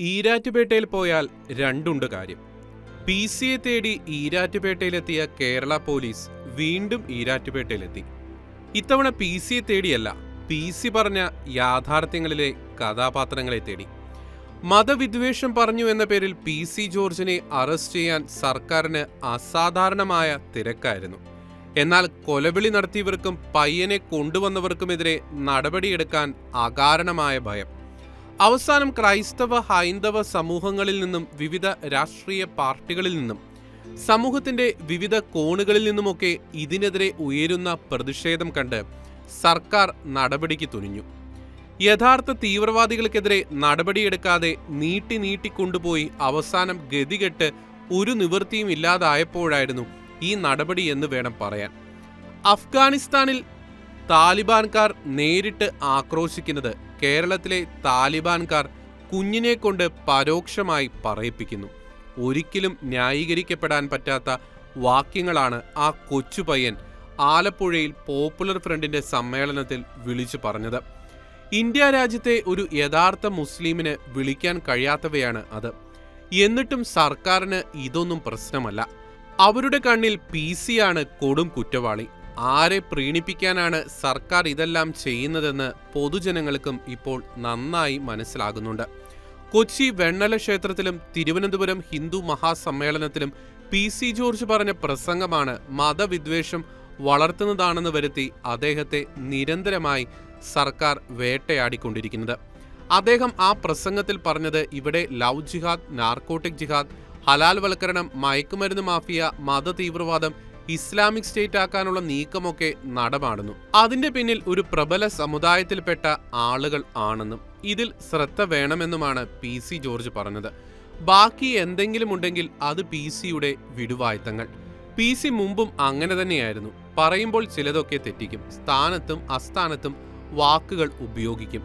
ഈരാറ്റുപേട്ടയിൽ പോയാൽ രണ്ടുണ്ട് കാര്യം. പി സിയെ തേടി ഈരാറ്റുപേട്ടയിലെത്തിയ കേരള പോലീസ് വീണ്ടും ഈരാറ്റുപേട്ടയിലെത്തി. ഇത്തവണ പി സിയെ തേടിയല്ല പി സി പറഞ്ഞ യാഥാർത്ഥ്യങ്ങളിലെ കഥാപാത്രങ്ങളെ തേടി. മതവിദ്വേഷം പറഞ്ഞു എന്ന പേരിൽ പി സി ജോർജിനെ അറസ്റ്റ് ചെയ്യാൻ സർക്കാരിന് അസാധാരണമായ തിരക്കായിരുന്നു. എന്നാൽ കൊലവിളി നടത്തിയവർക്കും പയ്യനെ കൊണ്ടുവന്നവർക്കുമെതിരെ നടപടിയെടുക്കാൻ അകാരണമായ ഭയം. അവസാനം ക്രൈസ്തവ ഹൈന്ദവ സമൂഹങ്ങളിൽ നിന്നും വിവിധ രാഷ്ട്രീയ പാർട്ടികളിൽ നിന്നും സമൂഹത്തിന്റെ വിവിധ കോണുകളിൽ നിന്നുമൊക്കെ ഇതിനെതിരെ ഉയരുന്ന പ്രതിഷേധം കണ്ട് സർക്കാർ നടപടിക്ക് തുനിഞ്ഞു. യഥാർത്ഥ തീവ്രവാദികൾക്കെതിരെ നടപടിയെടുക്കാതെ നീട്ടി നീട്ടി കൊണ്ടുപോയി അവസാനം ഗതികെട്ട് ഒരു നിവൃത്തിയും ഇല്ലാതായപ്പോഴായിരുന്നു ഈ നടപടി എന്ന് വേണം പറയാൻ. അഫ്ഗാനിസ്ഥാനിൽ താലിബാൻകാർ നേരിട്ട് ആക്രോശിക്കുന്നത് കേരളത്തിലെ താലിബാൻകാർ കുഞ്ഞിനെ കൊണ്ട് പരോക്ഷമായി പറയിപ്പിക്കുന്നു. ഒരിക്കലും ന്യായീകരിക്കപ്പെടാൻ പറ്റാത്ത വാക്യങ്ങളാണ് ആ കൊച്ചുപയ്യൻ ആലപ്പുഴയിൽ പോപ്പുലർ ഫ്രണ്ടിന്റെ സമ്മേളനത്തിൽ വിളിച്ചു പറഞ്ഞത്. ഇന്ത്യ രാജ്യത്തെ ഒരു യഥാർത്ഥ മുസ്ലിമിന് വിളിക്കാൻ കഴിയാത്തവയാണ് അത്. എന്നിട്ടും സർക്കാരിന് ഇതൊന്നും പ്രശ്നമല്ല. അവരുടെ കണ്ണിൽ പി സിയാണ് കൊടും കുറ്റവാളി. ആരെ പ്രീണിപ്പിക്കാനാണ് സർക്കാർ ഇതെല്ലാം ചെയ്യുന്നതെന്ന് പൊതുജനങ്ങൾക്കും ഇപ്പോൾ നന്നായി മനസ്സിലാകുന്നുണ്ട്. കൊച്ചി വെണ്ണല ക്ഷേത്രത്തിലും തിരുവനന്തപുരം ഹിന്ദു മഹാസമ്മേളനത്തിലും പി സി ജോർജ് പറഞ്ഞ പ്രസംഗമാണ് മതവിദ്വേഷം വളർത്തുന്നതാണെന്ന് വരുത്തി അദ്ദേഹത്തെ നിരന്തരമായി സർക്കാർ വേട്ടയാടിക്കൊണ്ടിരിക്കുന്നത്. അദ്ദേഹം ആ പ്രസംഗത്തിൽ പറഞ്ഞത് ഇവിടെ ലവ് ജിഹാദ് നാർക്കോട്ടിക് ജിഹാദ് ഹലാൽ വൽക്കരണം മയക്കുമരുന്ന് മാഫിയ മത തീവ്രവാദം ഇസ്ലാമിക് സ്റ്റേറ്റ് ആക്കാനുള്ള നീക്കമൊക്കെ നടമാടുന്നു. അതിന്റെ പിന്നിൽ ഒരു പ്രബല സമുദായത്തിൽപ്പെട്ട ആളുകൾ ആണെന്നും ഇതിൽ ശ്രദ്ധ വേണമെന്നുമാണ് പി സി ജോർജ് പറഞ്ഞത്. ബാക്കി എന്തെങ്കിലും ഉണ്ടെങ്കിൽ അത് പി സിയുടെ വിടുവായത്തങ്ങൾ പി സി മുമ്പും അങ്ങനെ തന്നെയായിരുന്നു. പറയുമ്പോൾ ചിലതൊക്കെ തെറ്റിക്കും. സ്ഥാനത്തും അസ്ഥാനത്തും വാക്കുകൾ ഉപയോഗിക്കും.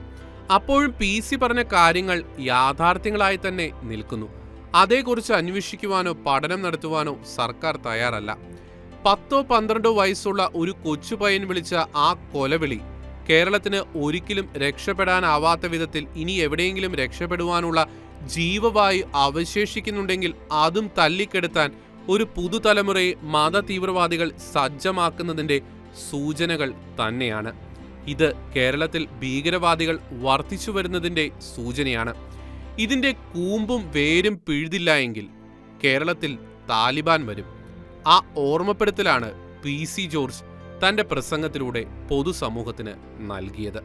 അപ്പോഴും പി സി പറഞ്ഞ കാര്യങ്ങൾ യാഥാർത്ഥ്യങ്ങളായി തന്നെ നിൽക്കുന്നു. അതേക്കുറിച്ച് അന്വേഷിക്കുവാനോ പഠനം നടത്തുവാനോ സർക്കാർ തയ്യാറല്ല. പത്തോ പന്ത്രണ്ടോ വയസ്സുള്ള ഒരു കൊച്ചു പയ്യൻ വിളിച്ച ആ കൊലവിളി കേരളത്തിന് ഒരിക്കലും രക്ഷപ്പെടാനാവാത്ത വിധത്തിൽ ഇനി എവിടെയെങ്കിലും രക്ഷപ്പെടുവാനുള്ള ജീവവായു അവശേഷിക്കുന്നുണ്ടെങ്കിൽ അതും തല്ലിക്കെടുത്താൻ ഒരു പുതുതലമുറയെ മത തീവ്രവാദികൾ സജ്ജമാക്കുന്നതിന്റെ സൂചനകൾ തന്നെയാണ്. ഇത് കേരളത്തിൽ ഭീകരവാദികൾ വർദ്ധിച്ചു വരുന്നതിന്റെ സൂചനയാണ്. ഇതിന്റെ കൂമ്പും വേരും പിഴുതില്ല എങ്കിൽ കേരളത്തിൽ താലിബാൻ വരും. ആ ഓർമ്മപ്പെടുത്തലാണ് പി സി ജോർജ് തന്റെ പ്രസംഗത്തിലൂടെ പൊതുസമൂഹത്തിന് നൽകിയത്.